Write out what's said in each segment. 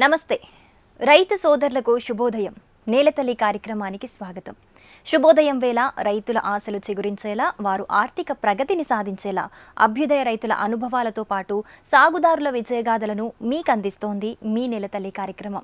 నమస్తే. రైతు సోదరులకు శుభోదయం. నేలతల్లి కార్యక్రమానికి స్వాగతం. శుభోదయం వేళ రైతుల ఆశలు చిగురించేలా వారు ఆర్థిక ప్రగతిని సాధించేలా అభ్యుదయ రైతుల అనుభవాలతో పాటు సాగుదారుల విజయగాథలను మీకు అందిస్తోంది మీ నేలతల్లి కార్యక్రమం.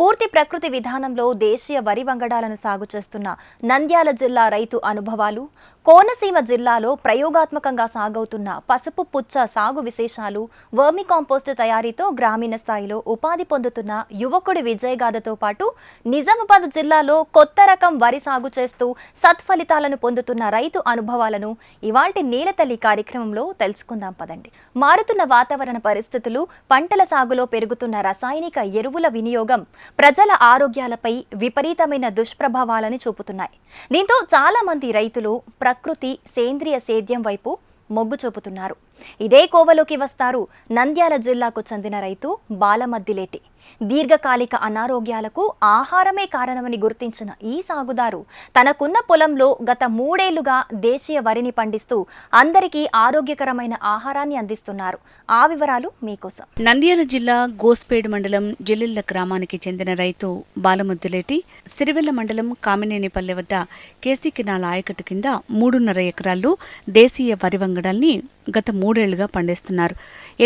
పూర్తి ప్రకృతి విధానంలో దేశీయ వరి వంగడాలను సాగు చేస్తున్న నంద్యాల జిల్లా రైతు అనుభవాలు కోనసీమ జిల్లాలో ప్రయోగాత్మకంగా సాగవుతున్న పసుపు పుచ్చ సాగు విశేషాలు వర్మి కాంపోస్ట్ తయారీతో గ్రామీణ స్థాయిలో ఉపాధి పొందుతున్న యువకుడి విజయగాథతో పాటు నిజామాబాద్ జిల్లాలో కొత్త రకం వరి సాగు చేస్తూ సత్ఫలితాలను పొందుతున్న రైతు అనుభవాలను ఇవాల్టి నేలతల్లి కార్యక్రమంలో తెలుసుకుందాం పదండి. మారుతున్న వాతావరణ పరిస్థితులు పంటల సాగులో పెరుగుతున్న రసాయనిక ఎరువుల వినియోగం ప్రజల ఆరోగ్యాలపై విపరీతమైన దుష్ప్రభావాలని చూపుతున్నాయి. దీంతో చాలా మంది రైతులు ప్రకృతి సేంద్రియ సేద్యం వైపు మొగ్గు చూపుతున్నారు. ఇదే కోవలోకి వస్తారు నంద్యాల జిల్లాకు చెందిన రైతు బాలమద్దిలేటి. దీర్ఘకాలిక అనారోగ్యాలకు ఆహారమే కారణమని గుర్తించిన ఈ సాగుదారు తనకున్న పొలంలో గత మూడేళ్ళుగా దేశీయ వరిని పండిస్తూ అందరికీ ఆరోగ్యకరమైన ఆహారాన్ని అందిస్తున్నారు. ఆ వివరాలు మీకోసం. నంద్యాల జిల్లా గోస్పేడ్ మండలం జిల్లిల్ల గ్రామానికి చెందిన రైతు బాలముద్దులేటి సిరివెల్ల మండలం కామినేనిపల్లె వద్ద కేసీ కినాల ఆయకట్టు కింద మూడున్నర ఎకరాల్లో దేశీయ వరి వంగడాల్ని గత మూడేళ్ళుగా పండిస్తున్నారు.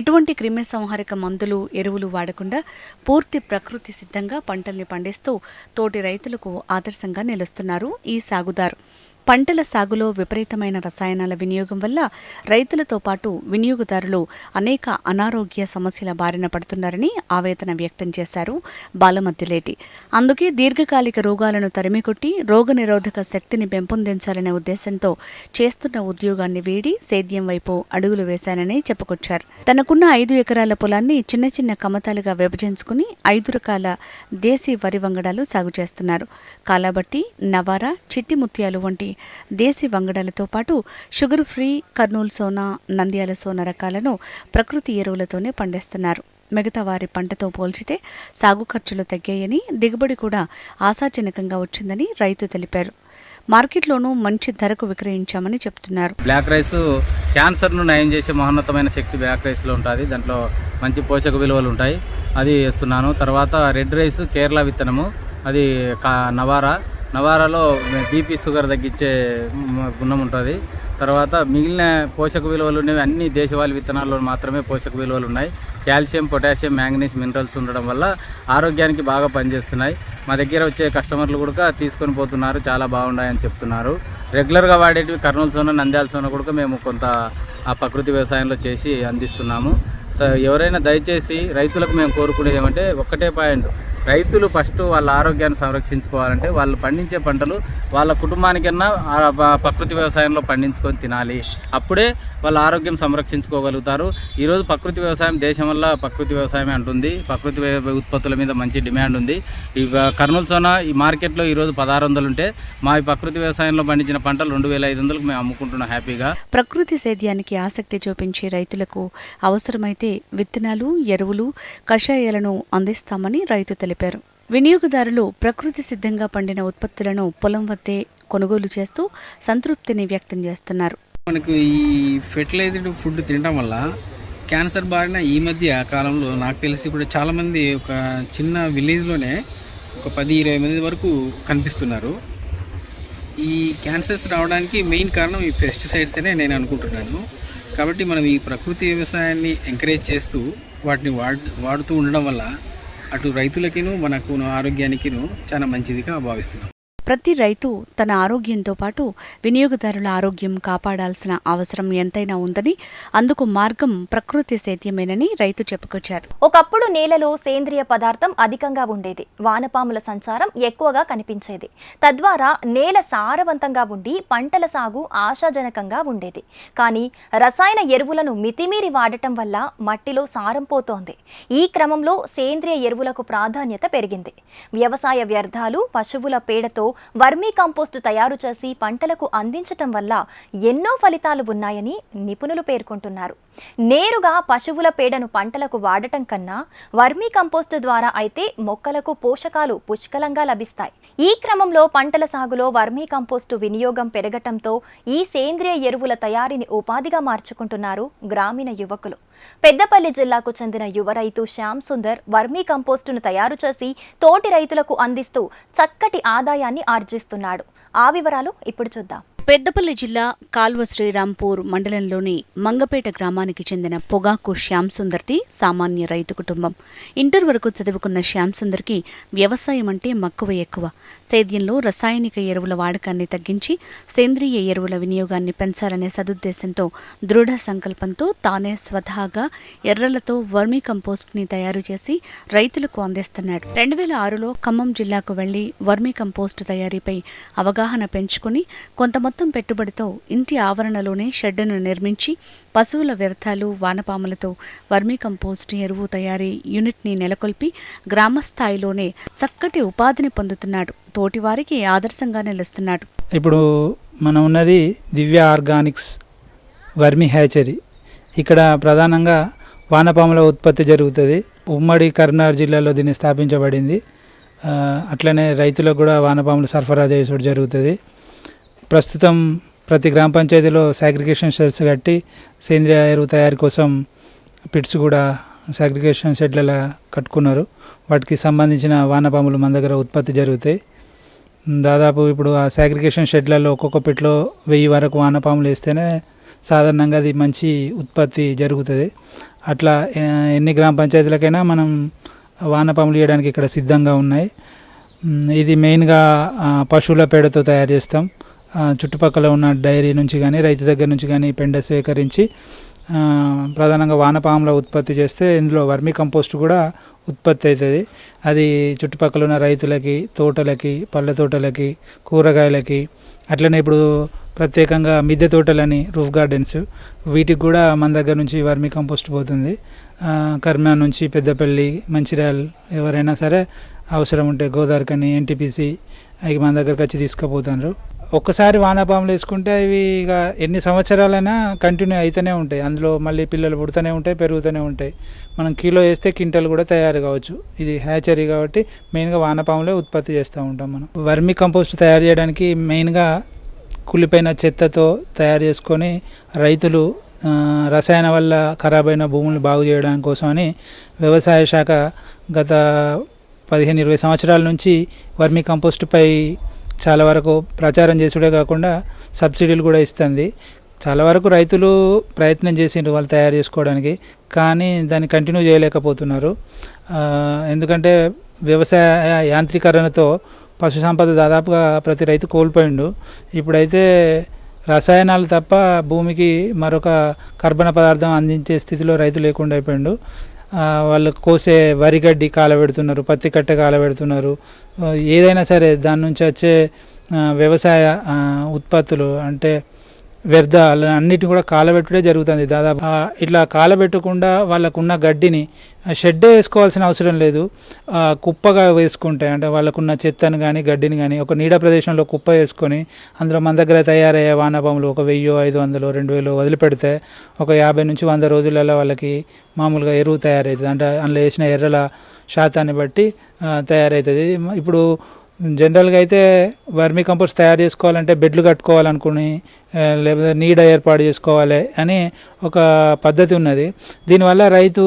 ఎటువంటి క్రిమి సంహారక మందులు ఎరువులు వాడకుండా పూర్తి ప్రకృతి సిద్ధంగా పంటల్ని పండిస్తూ తోటి రైతులకు ఆదర్శంగా నిలుస్తున్నారు ఈ సాగుదారు. పంటల సాగులో విపరీతమైన రసాయనాల వినియోగం వల్ల రైతులతో పాటు వినియోగదారులు అనేక అనారోగ్య సమస్యల బారిన పడుతున్నారని ఆవేదన వ్యక్తం చేశారు బాలమద్దిలేటి అందుకే దీర్ఘకాలిక రోగాలను తరిమికొట్టి రోగనిరోధక శక్తిని పెంపొందించాలనే ఉద్దేశంతో చేస్తున్న ఉద్యోగాన్ని వీడి సేద్యం వైపు అడుగులు వేశానని చెప్పుకొచ్చారు. తనకున్న ఐదు ఎకరాల పొలాన్ని చిన్న చిన్న కమతాలుగా విభజించుకుని ఐదు రకాల దేశీ వరి వంగడాలు సాగు చేస్తున్నారు. కాలాబట్టి నవారా చిట్టి ముత్యాలు వంటి దేశీ వంగడాలతో పాటు షుగర్ ఫ్రీ కర్నూలు సోనా నంద్యాల సోనా రకాలను ప్రకృతి ఎరువులతోనే పండిస్తున్నారు. మిగతా వారి పంటతో పోల్చితే సాగు ఖర్చులు తగ్గాయని దిగుబడి కూడా ఆశాజనకంగా వచ్చిందని రైతు తెలిపారు. మార్కెట్లోనూ మంచి ధరకు విక్రయించామని చెప్తున్నారు. బ్లాక్ రైస్ క్యాన్సర్ను నయం చేసే మహోన్నతమైన శక్తి బ్లాక్ రైస్లో ఉంటుంది. దాంట్లో మంచి పోషక విలువలు ఉంటాయి. అది వేస్తున్నాను. తర్వాత రెడ్ రైస్ కేరళ విత్తనము. అది కా నవారా. నవారాలో బీపీ షుగర్ తగ్గించే గుణం ఉంటుంది. తర్వాత మిగిలిన పోషక విలువలు ఉన్నవి అన్ని దేశవాళీ విత్తనాల్లో మాత్రమే పోషక విలువలు ఉన్నాయి. కాల్షియం పొటాషియం మ్యాంగనీస్ మినరల్స్ ఉండడం వల్ల ఆరోగ్యానికి బాగా పనిచేస్తున్నాయి. మా దగ్గర వచ్చే కస్టమర్లు కూడా తీసుకొని పోతున్నారు. చాలా బాగున్నాయని చెప్తున్నారు. రెగ్యులర్గా వాడేటివి కర్నూలు సోన నంద్యాల సోన కూడా మేము కొంత ఆ ప్రకృతి వ్యవసాయంలో చేసి అందిస్తున్నాము. ఎవరైనా దయచేసి రైతులకు మేము కోరుకునేది ఏమంటే ఒక్కటే పాయింట్. రైతులు ఫస్ట్ వాళ్ళ ఆరోగ్యాన్ని సంరక్షించుకోవాలంటే వాళ్ళు పండించే పంటలు వాళ్ళ కుటుంబానికన్నా ప్రకృతి వ్యవసాయంలో పండించుకొని తినాలి. అప్పుడే వాళ్ళ ఆరోగ్యం సంరక్షించుకోగలుగుతారు. ఈరోజు ప్రకృతి వ్యవసాయం దేశం వల్ల ప్రకృతి వ్యవసాయమే అంటుంది. ప్రకృతి ఉత్పత్తుల మీద మంచి డిమాండ్ ఉంది. ఈ కర్నూలు సోనా ఈ మార్కెట్లో ఈరోజు పదహారు వందలు ఉంటే మా ఈ ప్రకృతి వ్యవసాయంలో పండించిన పంటలు రెండు వేల ఐదు వందలకు మేము అమ్ముకుంటున్నాం హ్యాపీగా. ప్రకృతి సేద్యానికి ఆసక్తి చూపించే రైతులకు అవసరమైతే విత్తనాలు ఎరువులు కషాయాలను అందిస్తామని రైతు తెలిపారు. వినియోగదారులు ప్రకృతి సిద్ధంగా పండిన ఉత్పత్తులను పొలం వద్దే కొనుగోలు చేస్తూ సంతృప్తిని వ్యక్తం చేస్తున్నారు. మనకు ఈ ఫెర్టిలైజ్డ్ ఫుడ్ తినడం వల్ల క్యాన్సర్ బారిన ఈ మధ్య కాలంలో నాకు తెలిసి కూడా చాలామంది ఒక చిన్న విలేజ్లోనే ఒక పది ఇరవై మంది వరకు కనిపిస్తున్నారు. ఈ క్యాన్సర్స్ రావడానికి మెయిన్ కారణం ఈ పెస్టిసైడ్స్ అనే నేను అనుకుంటున్నాను. కాబట్టి మనం ఈ ప్రకృతి వ్యవసాయాన్ని ఎంకరేజ్ చేస్తూ వాటిని వాడుతూ ఉండడం వల్ల అటు రైతులకిను మనకు ఆరోగ్యానికిను చాలా మంచిదిగా భావిస్తున్నాం. ప్రతి రైతు తన ఆరోగ్యంతో పాటు వినియోగదారుల ఆరోగ్యం కాపాడాల్సిన అవసరం ఎంతైనా ఉందని అందుకు మార్గం ప్రకృతి సేద్యమేనని రైతు చెప్పుకొచ్చారు. ఒకప్పుడు నేలలో సేంద్రియ పదార్థం అధికంగా ఉండేది. వానపాముల సంచారం ఎక్కువగా కనిపించేది. తద్వారా నేల సారవంతంగా ఉండి పంటల సాగు ఆశాజనకంగా ఉండేది. కానీ రసాయన ఎరువులను మితిమీరి వాడటం వల్ల మట్టిలో సారం పోతోంది. ఈ క్రమంలో సేంద్రియ ఎరువులకు ప్రాధాన్యత పెరిగింది. వ్యవసాయ వ్యర్థాలు పశువుల పేడతో వర్మీ కంపోస్టు తయారు చేసి పంటలకు అందించటం వల్ల ఎన్నో ఫలితాలు ఉన్నాయని నిపుణులు పేర్కొంటున్నారు. నేరుగా పశువుల పేడను పంటలకు వాడటం కన్నా వర్మీ కంపోస్ట్ ద్వారా అయితే మొక్కలకు పోషకాలు పుష్కలంగా లభిస్తాయి. ఈ క్రమంలో పంటల సాగులో వర్మీ కంపోస్టు వినియోగం పెరగటంతో ఈ సేంద్రియ ఎరువుల తయారీని ఉపాధిగా మార్చుకుంటున్నారు గ్రామీణ యువకులు. పెద్దపల్లి జిల్లాకు చెందిన యువ రైతు శ్యామ్ సుందర్ వర్మీ కంపోస్టును తయారు చేసి తోటి రైతులకు అందిస్తూ చక్కటి ఆదాయాన్ని ఆర్జిస్తున్నాడు. ఆ వివరాలు ఇప్పుడు చూద్దాం. పెద్దపల్లి జిల్లా కాల్వ శ్రీరాంపూర్ మండలంలోని మంగపేట గ్రామానికి చెందిన పొగాకు శ్యాంసుందర్ది సామాన్య రైతు కుటుంబం. ఇంటర్ వరకు చదువుకున్న శ్యాంసుందర్కి వ్యవసాయం అంటే మక్కువ ఎక్కువ. సేద్యంలో రసాయనిక ఎరువుల వాడకాన్ని తగ్గించి సేంద్రియ ఎరువుల వినియోగాన్ని పెంచాలనే సదుద్దేశంతో దృఢ సంకల్పంతో తానే స్వతహాగా ఎర్రలతో వర్మీ కంపోస్ట్ని తయారు చేసి రైతులకు అందిస్తున్నాడు. రెండు వేల ఆరులో ఖమ్మం జిల్లాకు వెళ్ళి వర్మీ కంపోస్టు తయారీపై అవగాహన పెంచుకుని కొంత మొత్తం పెట్టుబడితో ఇంటి ఆవరణలోనే షెడ్డును నిర్మించి పశువుల వ్యర్థాలు వానపాములతో వర్మీ కంపోస్ట్ ఎరువు తయారీ యూనిట్ని నెలకొల్పి గ్రామ స్థాయిలోనే చక్కటి ఉపాధిని పొందుతున్నాడు. తోటివారికి ఆదర్శంగా నిలుస్తున్నాడు. ఇప్పుడు మనం ఉన్నది దివ్య ఆర్గానిక్స్ వర్మీ హ్యాచరీ. ఇక్కడ ప్రధానంగా వానపాముల ఉత్పత్తి జరుగుతుంది. ఉమ్మడి కరీంనగర్ జిల్లాలో దీన్ని స్థాపించబడింది. అట్లనే రైతులకు కూడా వానపాములు సరఫరా చేసుడు జరుగుతుంది. ప్రస్తుతం ప్రతి గ్రామ పంచాయతీలో సాగ్రిగేషన్ షెడ్స్ కట్టి సేంద్రియ ఎరువు తయారీ కోసం పిట్స్ కూడా సాగ్రిగేషన్ షెడ్లలో కట్టుకున్నారు. వాటికి సంబంధించిన వానపాములు మన దగ్గర ఉత్పత్తి జరుగుతాయి. దాదాపు ఇప్పుడు ఆ సాగ్రిగేషన్ షెడ్లలో ఒక్కొక్క పిట్లో వెయ్యి వరకు వానపాములు వేస్తేనే సాధారణంగా అది మంచి ఉత్పత్తి జరుగుతుంది. అట్లా ఎన్ని గ్రామ పంచాయతీలకైనా మనం వానపాములు వేయడానికి ఇక్కడ సిద్ధంగా ఉన్నాయి. ఇది మెయిన్గా పశువుల పేడతో తయారు చేస్తాం. చుట్టుపక్కల ఉన్న డైరీ నుంచి కానీ రైతు దగ్గర నుంచి కానీ పెండ సేకరించి ప్రధానంగా వానపాముల ఉత్పత్తి చేస్తే ఇందులో వర్మి కంపోస్ట్ కూడా ఉత్పత్తి అవుతుంది. అది చుట్టుపక్కల ఉన్న రైతులకి తోటలకి పళ్ళ తోటలకి కూరగాయలకి అట్లనే ఇప్పుడు ప్రత్యేకంగా మిద్దె తోటలని రూఫ్ గార్డెన్స్ వీటికి కూడా మన దగ్గర నుంచి వర్మి కంపోస్ట్ పోతుంది. కర్మ కర్మా నుంచి పెద్దపల్లి మంచిర్యాల ఎవరైనా సరే అవసరం ఉంటే గోదావరికని ఎన్టీపీసీ అవి మన దగ్గరకు వచ్చి తీసుకుపోతున్నారు ఒక్కసారి వానపాములు వేసుకుంటే ఇవి ఇక ఎన్ని సంవత్సరాలైనా కంటిన్యూ అవుతూనే ఉంటాయి. అందులో మళ్ళీ పిల్లలు పుడుతూనే ఉంటాయి పెరుగుతూనే ఉంటాయి. మనం కిలో వేస్తే క్వింటల్ కూడా తయారు కావచ్చు. ఇది హ్యాచరీ కాబట్టి మెయిన్గా వానపాములే ఉత్పత్తి చేస్తూ ఉంటాం మనం. వర్మి కంపోస్ట్ తయారు చేయడానికి మెయిన్గా కుళ్ళిపోయిన చెత్తతో తయారు చేసుకొని రైతులు రసాయన వల్ల ఖరాబ్ అయిన భూములు బాగు చేయడానికి కోసమని వ్యవసాయ శాఖ గత పదిహేను ఇరవై సంవత్సరాల నుంచి వర్మి కంపోస్ట్పై చాలా వరకు ప్రచారం చేసుడే కాకుండా సబ్సిడీలు కూడా ఇస్తుంది. చాలా వరకు రైతులు ప్రయత్నం చేసిండ్రు వాళ్ళు తయారు చేసుకోవడానికి కానీ దాన్ని కంటిన్యూ చేయలేకపోతున్నారు. ఎందుకంటే వ్యవసాయ యాంత్రీకరణతో పశు సంపద దాదాపుగా ప్రతి రైతు కోల్పోయిండు. ఇప్పుడైతే రసాయనాలు తప్ప భూమికి మరొక కర్బన పదార్థం అందించే స్థితిలో రైతు లేకుండా అయిపోయిండు. వాళ్ళు కోసే వరి గడ్డి కాలబెడుతున్నారు పత్తి కట్టె కాలబెడుతున్నారు. ఏదైనా సరే దాని నుంచి వచ్చే వ్యవసాయ ఉత్పత్తులు అంటే వ్యర్థాలు అన్నిటిని కూడా కాలబెట్టుడే జరుగుతుంది. దాదాపు ఇట్లా కాలబెట్టకుండా వాళ్ళకున్న గడ్డిని షెడ్డే వేసుకోవాల్సిన అవసరం లేదు. కుప్పగా వేసుకుంటే అంటే వాళ్ళకున్న చెత్తను కానీ గడ్డిని కానీ ఒక నీడ ప్రదేశంలో కుప్ప వేసుకొని అందులో మన దగ్గర తయారయ్యే వానపాములు ఒక వెయ్యో ఐదు వందలు రెండు వేలు వదిలిపెడితే ఒక యాభై నుంచి వంద రోజులలో వాళ్ళకి మామూలుగా ఎరువు తయారవుతుంది. అంటే అందులో వేసిన ఎర్రల శాతాన్ని బట్టి తయారవుతుంది. ఇప్పుడు జనరల్గా అయితే వర్మీ కంపోస్ట్ తయారు చేసుకోవాలంటే బెడ్లు కట్టుకోవాలనుకుని లేకపోతే నీడ ఏర్పాటు చేసుకోవాలి అని ఒక పద్ధతి ఉన్నది. దీనివల్ల రైతు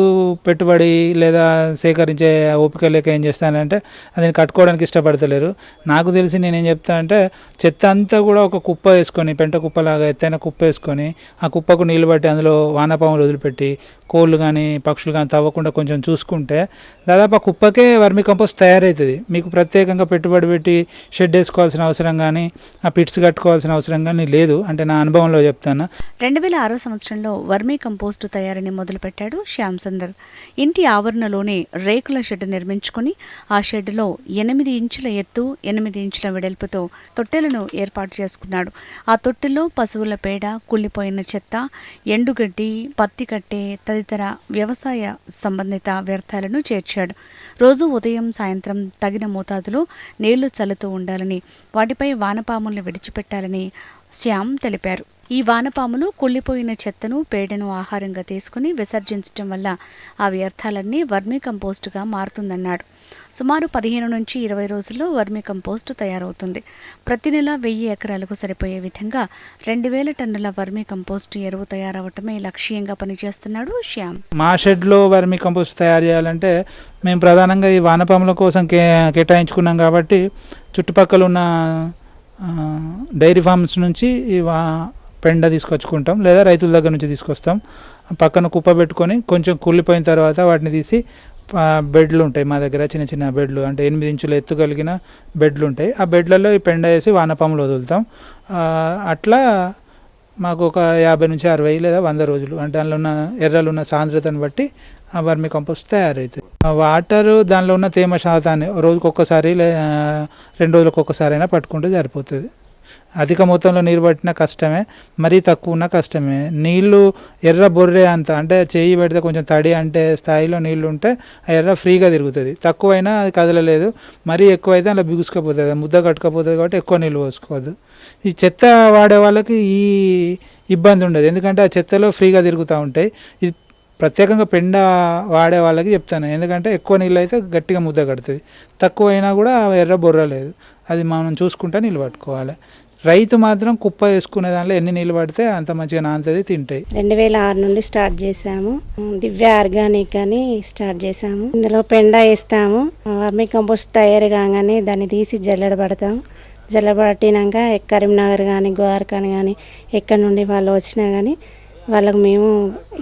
పెట్టుబడి లేదా సేకరించే ఓపిక లేక ఏం చేస్తానంటే అది కట్టుకోవడానికి ఇష్టపడతలేరు. నాకు తెలిసి నేనేం చెప్తా అంటే చెత్త అంతా కూడా ఒక కుప్ప వేసుకొని పెంట కుప్పలాగా ఎత్తైన కుప్ప వేసుకొని ఆ కుప్పకు నీళ్ళు పట్టి అందులో వానపాములు వదిలిపెట్టి కోళ్ళు కానీ పక్షులు కానీ తవ్వకుండా కొంచెం చూసుకుంటే దాదాపు ఆ కుప్పకే వర్మి కంపోస్ట్ తయారవుతుంది మీకు ప్రత్యేకంగా పెట్టుబడి పెట్టి షెడ్ వేసుకోవాల్సిన అవసరం కానీ ఆ పిట్స్ కట్టుకోవాల్సిన అవసరం కానీ లేదు. అంటే నా అనుభవంలో చెప్తాను? రెండు వేల ఆరో సంవత్సరంలో వర్మీ కంపోస్టు తయారీని మొదలుపెట్టాడు శ్యామ్ సుందర్. ఇంటి ఆవరణలోనే రేకుల షెడ్ నిర్మించుకుని ఆ షెడ్లో ఎనిమిది ఇంచుల ఎత్తు ఎనిమిది ఇంచుల వెడల్పుతో తొట్టెలను ఏర్పాటు చేసుకున్నాడు. ఆ తొట్టెల్లో పశువుల పేడ కుళ్ళిపోయిన చెత్త ఎండుగడ్డి పత్తి కట్టె తదితర వ్యవసాయ సంబంధిత వ్యర్థాలను చేర్చాడు. రోజు ఉదయం సాయంత్రం తగిన మోతాదులో నీళ్ళు చల్లుతూ ఉండాలని వాటిపై వానపాముల్ని విడిచిపెట్టాలని శ్యామ్ తెలిపారు. ఈ వానపాములు కుళ్ళిపోయిన చెత్తను పేడను ఆహారంగా తీసుకుని విసర్జించడం వల్ల ఆ వ్యర్థాలన్నీ వర్మీ కంపోస్టుగా మారుతుందన్నాడు. సుమారు పదిహేను నుంచి ఇరవై రోజుల్లో వర్మీ కంపోస్ట్ తయారవుతుంది. ప్రతి నెల వెయ్యి ఎకరాలకు సరిపోయే విధంగా రెండు వేల టన్నుల వర్మీ కంపోస్ట్ ఎరువు తయారవటమే లక్ష్యంగా పనిచేస్తున్నాడు శ్యామ్. మా షెడ్లో వర్మి కంపోస్ట్ తయారు చేయాలంటే మేము ప్రధానంగా ఈ వానపాముల కోసం కే కేటాయించుకున్నాం కాబట్టి చుట్టుపక్కల ఉన్న డైరీ ఫార్మ్స్ నుంచి వా పెండ తీసుకొచ్చుకుంటాం లేదా రైతుల దగ్గర నుంచి తీసుకొస్తాం. పక్కన కుప్ప పెట్టుకొని కొంచెం కుళ్ళిపోయిన తర్వాత వాటిని తీసి బెడ్లు ఉంటాయి మా దగ్గర చిన్న చిన్న బెడ్లు అంటే ఎనిమిది ఇంచుల ఎత్తు కలిగిన బెడ్లు ఉంటాయి. ఆ బెడ్లలో ఈ పెండ వేసి వానపాములు వదులుతాం. అట్లా మాకు ఒక యాభై నుంచి అరవై లేదా వంద రోజులు అంటే దానిలో ఉన్న ఎర్రలు ఉన్న సాంద్రతను బట్టి ఆ వర్మి కంపోస్ట్ తయారవుతుంది. వాటర్ దానిలో ఉన్న తేమ శాతాన్ని రోజుకి ఒక్కసారి లే రెండు రోజులకు ఒక్కసారి అయినా పట్టుకుంటే సరిపోతుంది. అధిక మొత్తంలో నీరు పట్టినా కష్టమే మరీ తక్కువ ఉన్నా కష్టమే. నీళ్ళు ఎర్ర బొర్రె అంత అంటే చేయి పెడితే కొంచెం తడి అంటే స్థాయిలో నీళ్ళు ఉంటే ఆ ఎర్ర ఫ్రీగా తిరుగుతుంది. తక్కువైనా అది కదలలేదు మరీ ఎక్కువైతే అలా బిగుసుకపోతుంది. ముద్ద కట్టుకపోతుంది కాబట్టి ఎక్కువ నీళ్ళు పోసుకోవద్దు. ఈ చెత్త వాడే వాళ్ళకి ఈ ఇబ్బంది ఉండదు ఎందుకంటే ఆ చెత్తలో ఫ్రీగా తిరుగుతూ ఉంటాయి ఇది ప్రత్యేకంగా పెండ వాడే వాళ్ళకి చెప్తాను. ఎందుకంటే ఎక్కువ నీళ్ళు అయితే గట్టిగా ముద్ద కడుతుంది. తక్కువ అయినా కూడా ఎర్ర బొర్ర లేదు. అది మనం చూసుకుంటే నీళ్ళు పట్టుకోవాలి. రైతు మాత్రం కుప్ప వేసుకునే దాంట్లో ఎన్ని నీళ్ళు పడితే అంత మంచిగా నాంతది తింటాయి. రెండు వేల ఆరు నుండి స్టార్ట్ చేసాము దివ్య ఆర్గానిక్ అని స్టార్ట్ చేసాము ఇందులో పెండ వేస్తాము. వర్మీ కంపోస్ట్ తయారు కాగానే దాన్ని తీసి జల్లెడ పడతాం. జల్లబట్టినాక కరీంనగర్ కానీ గోవార్ఖాన్ కానీ ఎక్కడి నుండి వాళ్ళు వచ్చినా కానీ వాళ్ళకు మేము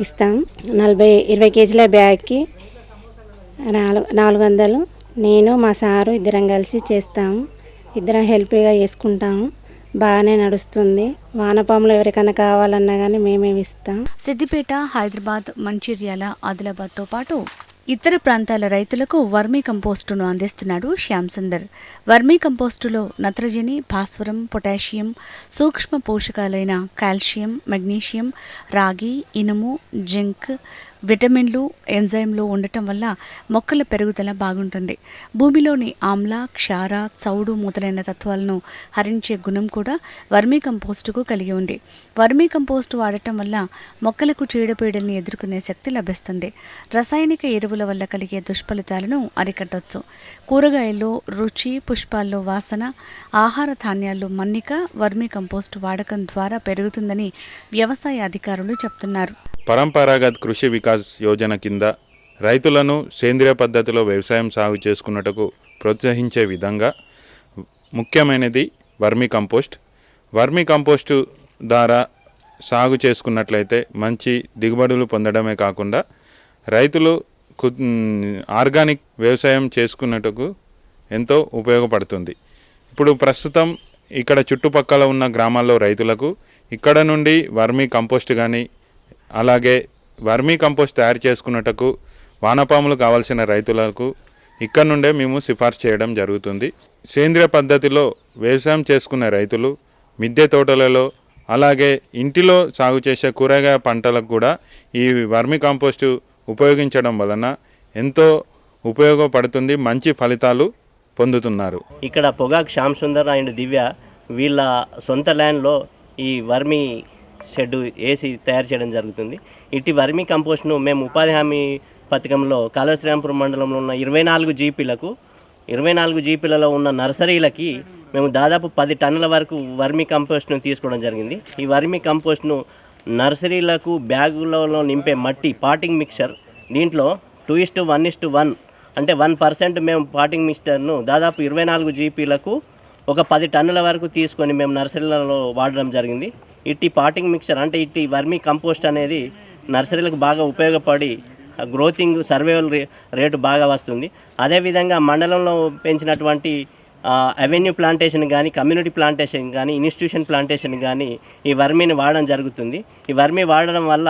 ఇస్తాం. నలభై ఇరవై కేజీల బ్యాగ్కి నాలుగు నాలుగు వందలు. నేను మా సారు ఇద్దరం కలిసి చేస్తాము ఇద్దరం హెల్ప్గా చేసుకుంటాము బాగానే నడుస్తుంది. వానపాములు ఎవరికైనా కావాలన్నా కానీ మేమే ఇస్తాం. సిద్దిపేట హైదరాబాద్ మంచిర్యాల ఆదిలాబాద్తో పాటు ఇతర ప్రాంతాల రైతులకు వర్మీ కంపోస్టును అందిస్తున్నాడు శ్యామ్ సుందర్. వర్మీ కంపోస్టులో నత్రజని భాస్వరం పొటాషియం సూక్ష్మ పోషకాలైన కాల్షియం మెగ్నీషియం రాగి ఇనుము జింక్ విటమిన్లు ఎంజైమ్లు ఉండటం వల్ల మొక్కల పెరుగుదల బాగుంటుంది. భూమిలోని ఆమ్ల క్షార చౌడు మొదలైన తత్వాలను హరించే గుణం కూడా వర్మీ కంపోస్టుకు కలిగి ఉంది. వర్మీ కంపోస్టు వాడటం వల్ల మొక్కలకు చీడపీడల్ని ఎదుర్కొనే శక్తి లభిస్తుంది. రసాయనిక ఎరువుల వల్ల కలిగే దుష్ఫలితాలను అరికట్టొచ్చు. కూరగాయల్లో రుచి పుష్పాల్లో వాసన ఆహార ధాన్యాల్లో మన్నిక వర్మీ కంపోస్టు వాడకం ద్వారా పెరుగుతుందని వ్యవసాయ అధికారులు చెప్తున్నారు. పరంపరాగత్ కృషి వికాస్ యోజన కింద రైతులను సేంద్రియ పద్ధతిలో వ్యవసాయం సాగు చేసుకున్నటకు ప్రోత్సహించే విధంగా ముఖ్యమైనది వర్మి కంపోస్ట్. వర్మి కంపోస్టు ద్వారా సాగు చేసుకున్నట్లయితే మంచి దిగుబడులు పొందడమే కాకుండా రైతులు ఆర్గానిక్ వ్యవసాయం చేసుకున్నట్టుకు ఎంతో ఉపయోగపడుతుంది. ఇప్పుడు ప్రస్తుతం ఇక్కడ చుట్టుపక్కల ఉన్న గ్రామాల్లో రైతులకు ఇక్కడ నుండి వర్మీ కంపోస్ట్ కానీ అలాగే వర్మీ కంపోస్ట్ తయారు చేసుకున్నటకు వానపాములు కావాల్సిన రైతులకు ఇక్కడ నుండే మేము సిఫార్సు చేయడం జరుగుతుంది. సేంద్రియ పద్ధతిలో వ్యవసాయం చేసుకునే రైతులు మిద్దె తోటలలో అలాగే ఇంటిలో సాగు చేసే కూరగాయ పంటలకు కూడా ఈ వర్మి కాంపోస్టు ఉపయోగించడం వలన ఎంతో ఉపయోగపడుతుంది మంచి ఫలితాలు పొందుతున్నారు. ఇక్కడ పొగాక్ శ్యామ్ సుందర్ అండ్ దివ్య వీళ్ళ సొంత ల్యాండ్లో ఈ వర్మి షెడ్ వేసి తయారు చేయడం జరుగుతుంది. ఇటు వర్మి కంపోస్ట్ను మేము ఉపాధి హామీ పథకంలో కాళేశ్వరంపురం మండలంలో ఉన్న ఇరవై నాలుగు జీపీలకు ఇరవై నాలుగు జీపీలలో ఉన్న నర్సరీలకి మేము దాదాపు పది టన్నుల వరకు వర్మి కంపోస్ట్ను తీసుకోవడం జరిగింది. ఈ వర్మి కంపోస్ట్ను నర్సరీలకు బ్యాగులలో నింపే మట్టి పాటింగ్ మిక్చర్ దీంట్లో two is to one is to one అంటే వన్ పర్సెంట్ మేము పాటింగ్ మిక్చర్ను దాదాపు ఇరవై నాలుగు జీపీలకు ఒక పది టన్నుల వరకు తీసుకొని మేము నర్సరీలలో వాడడం జరిగింది. ఇట్టి పాటింగ్ మిక్చర్ అంటే ఇట్టి వర్మీ కంపోస్ట్ అనేది నర్సరీలకు బాగా ఉపయోగపడి గ్రోతింగ్ సర్వేవల్ రే రేటు బాగా వస్తుంది. అదేవిధంగా మండలంలో పెంచినటువంటి అవెన్యూ ప్లాంటేషన్ కానీ కమ్యూనిటీ ప్లాంటేషన్ కానీ ఇన్స్టిట్యూషన్ ప్లాంటేషన్ కానీ ఈ వర్మీని వాడడం జరుగుతుంది. ఈ వర్మీ వాడడం వల్ల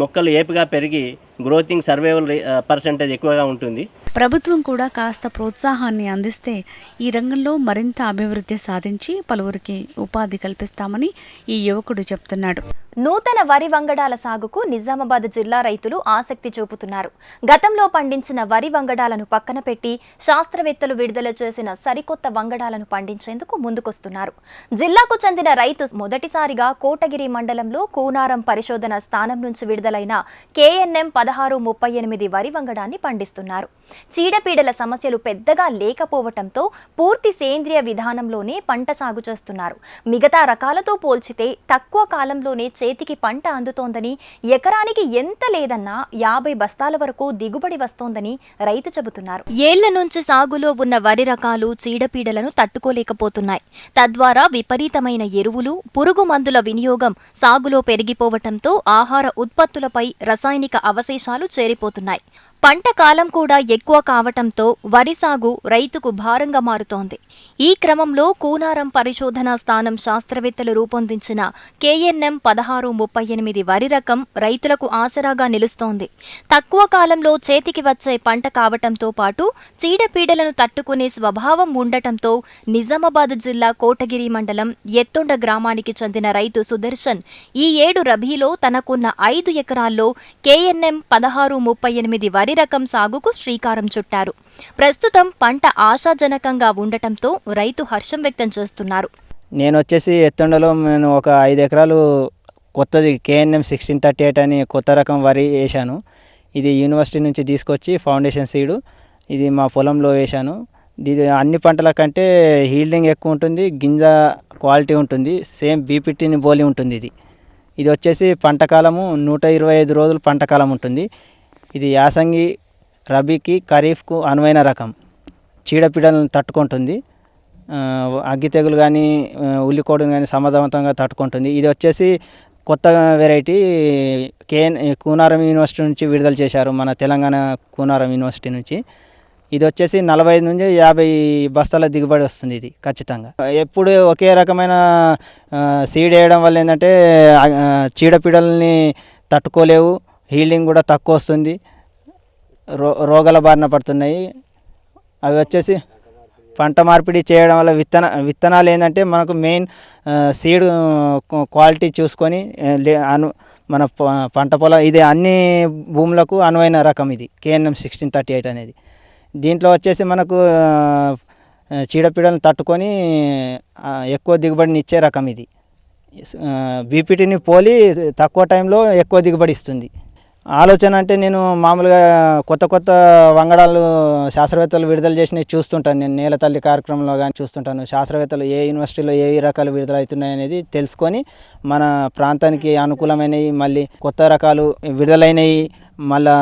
మొక్కలు ఏపుగా పెరిగి గ్రోతింగ్ సర్వేవల్ పర్సంటేజ్ ఎక్కువగా ఉంటుంది. ప్రభుత్వం కూడా కాస్త ప్రోత్సాహాన్ని అందిస్తే ఈ రంగంలో మరింత అభివృద్ధి సాధించి పలువురికి ఉపాధి కల్పిస్తామని ఈ యువకుడు చెప్తున్నాడు. నూతన వరి వంగడాల సాగుకు నిజామాబాద్ జిల్లా రైతులు ఆసక్తి చూపుతున్నారు. గతంలో పండించిన వరి వంగడాలను పక్కన పెట్టి శాస్త్రవేత్తలు విడుదల చేసిన సరికొత్త వంగడాలను పండించేందుకు ముందుకొస్తున్నారు. జిల్లాకు చెందిన రైతు మొదటిసారిగా కోటగిరి మండలంలో కూనారం పరిశోధన స్థానం నుంచి విడుదలైన కేఎన్ఎం పదహారు ముప్పై ఎనిమిది వరి వంగడాన్ని పండిస్తున్నారు. చీడపీడల సమస్యలు పెద్దగా లేకపోవటంతో పూర్తి సేంద్రియ విధానంలోనే పంట సాగు చేస్తున్నారు. మిగతా రకాలతో పోల్చితే తక్కువ కాలంలోనే చేతికి పంట అందుతోందని ఎకరానికి ఎంత లేదన్నా యాభై బస్తాల వరకు దిగుబడి వస్తోందని రైతు చెబుతున్నారు. ఏళ్ళ నుంచి సాగులో ఉన్న వరి రకాలు చీడపీడలను తట్టుకోలేకపోతున్నాయి. తద్వారా విపరీతమైన ఎరువులు పురుగు మందుల వినియోగం సాగులో పెరిగిపోవటంతో ఆహార ఉత్పత్తులపై రసాయనిక అవశేషాలు చేరిపోతున్నాయి. పంట కాలం కూడా ఎక్కువ కావటంతో వరి సాగు రైతుకు భారంగా మారుతోంది. ఈ క్రమంలో కూనారం పరిశోధనా స్థానం శాస్త్రవేత్తలు రూపొందించిన కేఎన్ఎం పదహారు ముప్పై ఎనిమిది వరి రకం రైతులకు ఆసరాగా నిలుస్తోంది. తక్కువ కాలంలో చేతికి వచ్చే పంట కావటంతో పాటు చీడపీడలను తట్టుకునే స్వభావం ఉండటంతో నిజామాబాద్ జిల్లా కోటగిరి మండలం ఎత్తుండ గ్రామానికి చెందిన రైతు సుదర్శన్ ఈ ఏడు రబీలో తనకున్న ఐదు ఎకరాల్లో కేఎన్ఎం పదహారు ముప్పై ఎనిమిది వరి వరి రకం సాగుకు శ్రీకారం చుట్టారు. ప్రస్తుతం పంట ఆశాజనకంగా ఉండటంతో రైతు హర్షం వ్యక్తం చేస్తున్నారు. నేను వచ్చేసి ఎత్తుండలో నేను ఒక ఐదు ఎకరాలు కొత్తది కేఎన్ఎం సిక్స్టీన్ థర్టీ ఎయిట్ అని కొత్త రకం వరి వేశాను. ఇది యూనివర్సిటీ నుంచి తీసుకొచ్చి ఫౌండేషన్ సీడు ఇది మా పొలంలో వేశాను. ఇది అన్ని పంటల కంటే హీల్డింగ్ ఎక్కువ ఉంటుంది గింజ క్వాలిటీ ఉంటుంది సేమ్ బీపీటీని పోలి ఉంటుంది ఇది. ఇది వచ్చేసి పంట కాలము నూట ఇరవై ఐదు రోజులు పంట కాలం ఉంటుంది. ఇది యాసంగి రబీకి ఖరీఫ్కు అనువైన రకం. చీడపీడలను తట్టుకుంటుంది. అగ్గి తెగులు కానీ ఉల్లికోడును కానీ సమర్థవంతంగా తట్టుకుంటుంది. ఇది వచ్చేసి కొత్త వెరైటీ కేఎన్ కూనారం యూనివర్సిటీ నుంచి విడుదల చేశారు మన తెలంగాణ కూనారం యూనివర్సిటీ నుంచి. ఇది వచ్చేసి నలభై ఐదు నుంచి యాభై బస్తాల దిగుబడి వస్తుంది ఇది ఖచ్చితంగా. ఎప్పుడు ఒకే రకమైన సీడ్ వేయడం వల్ల ఏంటంటే చీడపీడల్ని తట్టుకోలేవు. హీలింగ్ కూడా తక్కువ వస్తుంది. రో రోగాల బారిన పడుతున్నాయి. అవి వచ్చేసి పంట మార్పిడి చేయడం వల్ల విత్తన విత్తనాలు ఏంటంటే మనకు మెయిన్ సీడ్ క్వాలిటీ చూసుకొని లే అను మన ప- పంట పొలం ఇది అన్ని భూములకు అనువైన రకం ఇది. కేఎన్ఎం సిక్స్టీన్ థర్టీ ఎయిట్ అనేది. దీంట్లో వచ్చేసి మనకు చీడపీడలను తట్టుకొని ఎక్కువ దిగుబడిని ఇచ్చే రకం ఇది. బీపీటీని పోలి తక్కువ టైంలో ఎక్కువ దిగుబడి ఇస్తుంది. ఆలోచన అంటే నేను మామూలుగా కొత్త కొత్త వంగడాలు శాస్త్రవేత్తలు విడుదల చేసినవి చూస్తుంటాను. నేను నేల తల్లి కార్యక్రమంలో కానీ చూస్తుంటాను. శాస్త్రవేత్తలు ఏ యూనివర్సిటీలో ఏ రకాలు విడుదల అవుతున్నాయి అనేది తెలుసుకొని మన ప్రాంతానికి అనుకూలమైనవి మళ్ళీ కొత్త రకాలు విడుదలైనవి మళ్ళా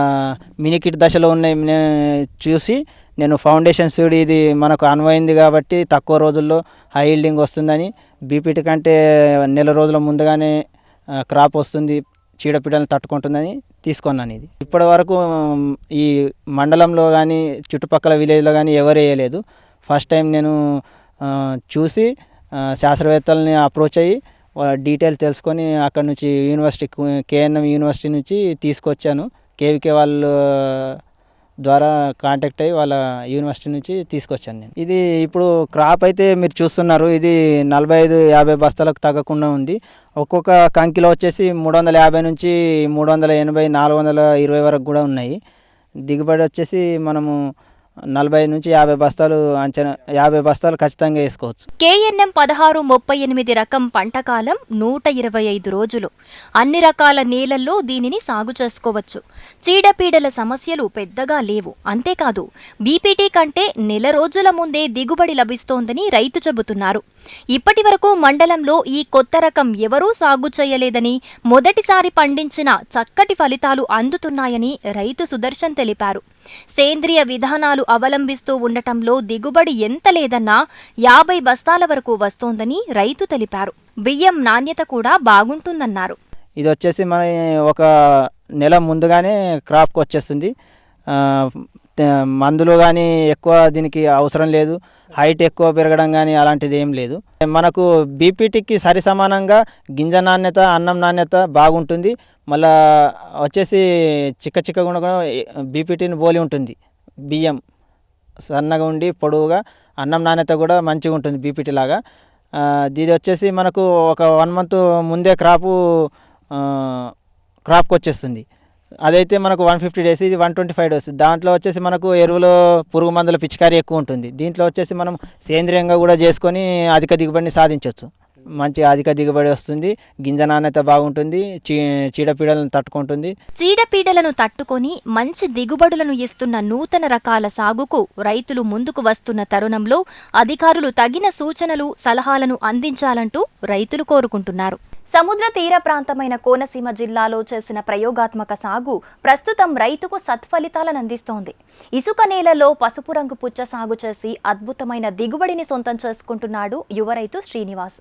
మినికిట్ దశలో ఉన్నాయి నేను చూసి నేను ఫౌండేషన్ సీడ్ ఇది మనకు అనువైంది కాబట్టి తక్కువ రోజుల్లో హై హీల్డింగ్ వస్తుందని బీపీటీ కంటే నెల రోజుల ముందుగానే క్రాప్ వస్తుంది. చీడపీడలను తట్టుకుంటుందని తీసుకున్నాను ఇది. ఇప్పటి వరకు ఈ మండలంలో కానీ చుట్టుపక్కల విలేజ్లో కానీ ఎవరు వేయలేదు. ఫస్ట్ టైం నేను చూసి శాస్త్రవేత్తలని అప్రోచ్ అయ్యి వాళ్ళ డీటెయిల్ తెలుసుకొని అక్కడ నుంచి యూనివర్సిటీ కేఎన్ఎం యూనివర్సిటీ నుంచి తీసుకొచ్చాను. కేవీకే వాళ్ళు ద్వారా కాంటాక్ట్ అయ్యి వాళ్ళ యూనివర్సిటీ నుంచి తీసుకొచ్చాను నేను. ఇది ఇప్పుడు క్రాప్ అయితే మీరు చూస్తున్నారు ఇది నలభై ఐదు యాభై బస్తాలకు తగ్గకుండా ఉంది. ఒక్కొక్క కంకిలో వచ్చేసి మూడు వందల యాభై నుంచి మూడు వందల ఎనభై నాలుగు వందల ఇరవై వరకు కూడా ఉన్నాయి. దిగుబడి వచ్చేసి మనము నలభై నుంచి యాభై బస్తాలు అంచనా యాభై బస్తాలు ఖచ్చితంగా వేసుకోవచ్చు. కేఎన్ఎం పదహారు ముప్పై ఎనిమిది రకం పంటకాలం నూట ఇరవై ఐదు రోజులు. అన్ని రకాల నేలల్లో దీనిని సాగు చేసుకోవచ్చు. చీడపీడల సమస్యలు పెద్దగా లేవు. అంతేకాదు బీపీటీ కంటే నెల రోజుల ముందే దిగుబడి లభిస్తోందని రైతు చెబుతున్నారు. ఇప్పటి వరకు మండలంలో ఈ కొత్త రకం ఎవరూ సాగు చేయలేదని మొదటిసారి పండించిన చక్కటి ఫలితాలు అందుతున్నాయని రైతు సుదర్శన్ తెలిపారు. సేంద్రియ విధానాలు అవలంబిస్తూ ఉండటంలో దిగుబడి ఎంత లేదన్నా యాభై బస్తాల వరకు వస్తోందని రైతు తెలిపారు. బియ్యం నాణ్యత కూడా బాగుంటుందన్నారు. ఇది వచ్చేసి మన ఒక నెల ముందుగానే క్రాప్కి వచ్చేస్తుంది. మందులు కానీ ఎక్కువ దీనికి అవసరం లేదు. హైట్ ఎక్కువ పెరగడం కానీ అలాంటిది ఏం లేదు. మనకు బీపీటీకి సరి సమానంగా గింజ నాణ్యత అన్నం నాణ్యత బాగుంటుంది. మళ్ళా వచ్చేసి చిక్క చిక్కగా కూడా బీపీటీని పోలి ఉంటుంది. బియ్యం సన్నగా ఉండి పొడవుగా అన్నం నాణ్యత కూడా మంచిగా ఉంటుంది బీపీటీ లాగా. ఇది వచ్చేసి మనకు ఒక వన్ మంత్ ముందే క్రాపు క్రాప్కి వచ్చేస్తుంది. అదైతే మనకు వన్ ఫిఫ్టీ డేస్ ఇది వన్ ట్వంటీ ఫైవ్ డేస్. దాంట్లో వచ్చేసి మనకు ఎరువులు పురుగు మందుల పిచికారీ ఎక్కువ ఉంటుంది. దీంట్లో వచ్చేసి మనం సేంద్రియంగా కూడా చేసుకొని అధిక దిగుబడిని సాధించవచ్చు మంచి అధిక దిగుబడి వస్తుంది. గింజ నాణ్యత బాగుంటుంది. చీ చీడపీడలను తట్టుకుంటుంది. చీడపీడలను తట్టుకొని మంచి దిగుబడులను ఇస్తున్న నూతన రకాల సాగుకు రైతులు ముందుకు వస్తున్న తరుణంలో అధికారులు తగిన సూచనలు సలహాలను అందించాలంటూ రైతులు కోరుకుంటున్నారు. సముద్ర తీర ప్రాంతమైన కోనసీమ జిల్లాలో చేసిన ప్రయోగాత్మక సాగు ప్రస్తుతం రైతుకు సత్ఫలితాలను అందిస్తోంది. ఇసుక నేలలో పసుపు రంగు పుచ్చ సాగు చేసి అద్భుతమైన దిగుబడిని సొంతం చేసుకుంటున్నాడు యువ రైతు శ్రీనివాస్.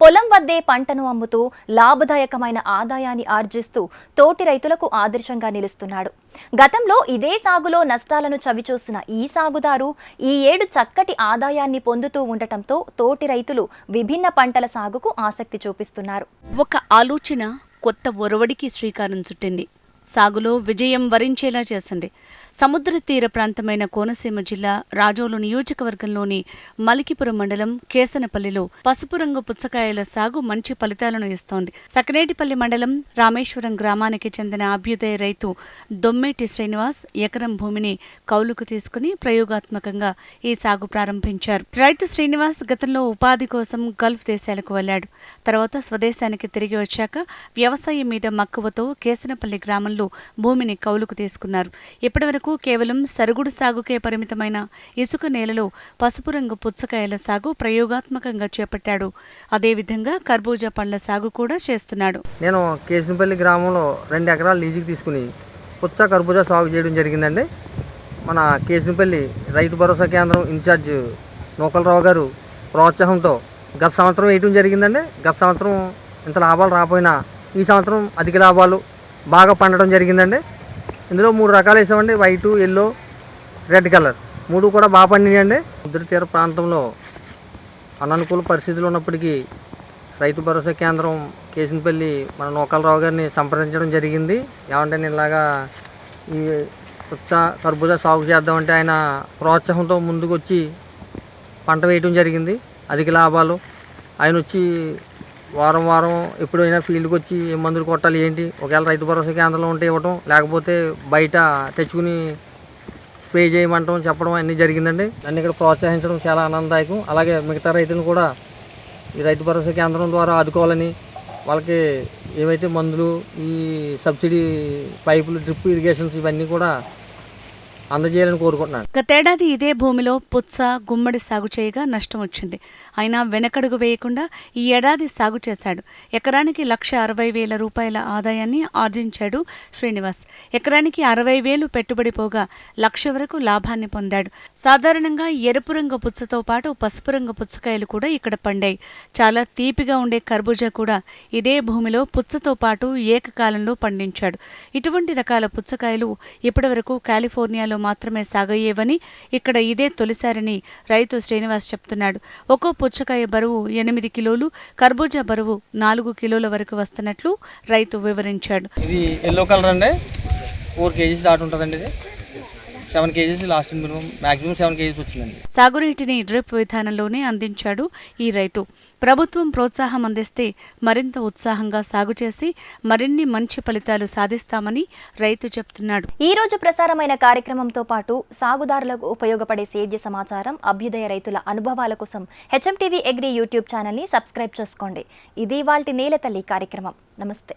పొలం వద్దే పంటను అమ్ముతూ లాభదాయకమైన ఆదాయాన్ని ఆర్జిస్తూ తోటి రైతులకు ఆదర్శంగా నిలుస్తున్నాడు. గతంలో ఇదే సాగులో నష్టాలను చవిచూసిన ఈ సాగుదారు ఈ ఏడు చక్కటి ఆదాయాన్ని పొందుతూ ఉండటంతో తోటి రైతులు విభిన్న పంటల సాగుకు ఆసక్తి చూపిస్తున్నారు. ఒక ఆలోచన కొత్త ఒరవడికి శ్రీకారం చుట్టింది. సాగులో విజయం వరించేలా చేసింది. సముద్ర తీర ప్రాంతమైన కోనసీమ జిల్లా రాజోలు నియోజకవర్గంలోని మలికిపురం మండలం కేసనపల్లిలో పసుపు రంగు పుచ్చకాయల సాగు మంచి ఫలితాలను ఇస్తోంది. సకనేటిపల్లి మండలం రామేశ్వరం గ్రామానికి చెందిన అభ్యుదయ రైతు దొమ్మేటి శ్రీనివాస్ ఎకరం భూమిని కౌలుకు తీసుకుని ప్రయోగాత్మకంగా ఈ సాగు ప్రారంభించారు. రైతు శ్రీనివాస్ గతంలో ఉపాధి కోసం గల్ఫ్ దేశాలకు వెళ్ళాడు తర్వాత స్వదేశానికి తిరిగి వచ్చాక వ్యవసాయం మీద మక్కువతో కేసనపల్లి గ్రామంలో భూమిని కౌలుకు తీసుకున్నారు. ఇప్పటివరకు కేవలం సరుగుడు సాగుకే పరిమితమైన ఇసుక నేలలో పసుపు రంగు పుచ్చకాయల సాగు ప్రయోగాత్మకంగా చేపట్టాడు. అదేవిధంగా కర్బూజా పండ్ల సాగు కూడా చేస్తున్నాడు. నేను కేసినపల్లి గ్రామంలో రెండు ఎకరాలు లీజుకి తీసుకుని పుచ్చ కర్బూజా సాగు చేయడం జరిగిందండి. మన కేసినపల్లి రైతు భరోసా కేంద్రం ఇన్ఛార్జ్ నూకలరావు గారు ప్రోత్సాహంతో గత సంవత్సరం వేయటం జరిగిందండి. గత సంవత్సరం ఇంత లాభాలు రాకపోయినా ఈ సంవత్సరం అధిక లాభాలు బాగా పండడం జరిగిందండి. ఇందులో మూడు రకాలు వేసామండి. White yellow red colour. మూడు కూడా బాగా పండినాయండి. సముద్ర తీర ప్రాంతంలో అననుకూల పరిస్థితులు ఉన్నప్పటికీ రైతు భరోసా కేంద్రం కేసినపల్లి మన నూకాలరావు గారిని సంప్రదించడం జరిగింది. ఏమంటే నేను ఇలాగా ఈ పుచ్చ కర్బూజా సాగు చేద్దామంటే ఆయన ప్రోత్సాహంతో ముందుకు వచ్చి పంట వేయటం జరిగింది. అధిక లాభాలు. ఆయన వచ్చి వారం వారం ఎప్పుడైనా ఫీల్డ్కి వచ్చి ఏ మందులు కొట్టాలి ఏంటి? ఒకవేళ రైతు భరోసా కేంద్రంలో ఉంటే ఇవ్వటం లేకపోతే బయట తెచ్చుకుని స్ప్రే చేయమంటాం చెప్పడం అన్నీ జరిగిందండి. నన్ను ఇక్కడ ప్రోత్సహించడం చాలా ఆనందదాయకం. అలాగే మిగతా రైతులను కూడా ఈ రైతు భరోసా కేంద్రం ద్వారా ఆదుకోవాలని వాళ్ళకి ఏవైతే మందులు ఈ సబ్సిడీ పైపులు డ్రిప్ ఇరిగేషన్స్ ఇవన్నీ కూడా అందజేయాలని కోరుకుంటున్నాను. గతేడాది ఇదే భూమిలో పుచ్చ గుమ్మడి సాగు చేయగా నష్టం వచ్చింది. అయినా వెనకడుగు వేయకుండా ఈ ఏడాది సాగు చేశాడు. ఎకరానికి లక్ష అరవై వేల రూపాయల ఆదాయాన్ని ఆర్జించాడు శ్రీనివాస్. ఎకరానికి అరవై వేలు పెట్టుబడి పోగా లక్ష వరకు లాభాన్ని పొందాడు. సాధారణంగా ఎరుపు రంగు పుచ్చతో పాటు పసుపు రంగు పుచ్చకాయలు కూడా ఇక్కడ పండాయి. చాలా తీపిగా ఉండే కర్బూజా కూడా ఇదే భూమిలో పుచ్చతో పాటు ఏకకాలంలో పండించాడు. ఇటువంటి రకాల పుచ్చకాయలు ఇప్పటివరకు కాలిఫోర్నియాలో మాత్రమే సాగయ్యేవని ఇక్కడ ఇదే తొలిసారని రైతు శ్రీనివాస్ చెప్తున్నాడు. ఒక్కో పుచ్చకాయ బరువు ఎనిమిది కిలోలు కర్బూజా బరువు నాలుగు కిలోల వరకు వస్తున్నట్లు రైతు వివరించాడు. ఇది ఎల్లో కలర్ అండి. ఫోర్ కేజీస్ దాటి ఉంటుందండి ఇది. Seven kgs last minimum maximum seven kgs వచ్చిందండి. సాగునీటిని డ్రిప్ విధానంలోనే అందించాడు ఈ రైతు. ప్రభుత్వం ప్రోత్సాహం అందిస్తే మరింత ఉత్సాహంగా సాగు చేసి మరిన్ని మంచి ఫలితాలు సాధిస్తామని రైతు చెప్తున్నాడు. ఈ రోజు ప్రసారమైన కార్యక్రమంతో పాటు సాగుదారులకు ఉపయోగపడే సేద్య సమాచారం అభ్యుదయ రైతుల అనుభవాల కోసం హెచ్ఎం టీవీ యూట్యూబ్ ఛానల్ని సబ్స్క్రైబ్ చేసుకోండి. ఇది వాళ్ళ నేలతల్లి కార్యక్రమం. నమస్తే.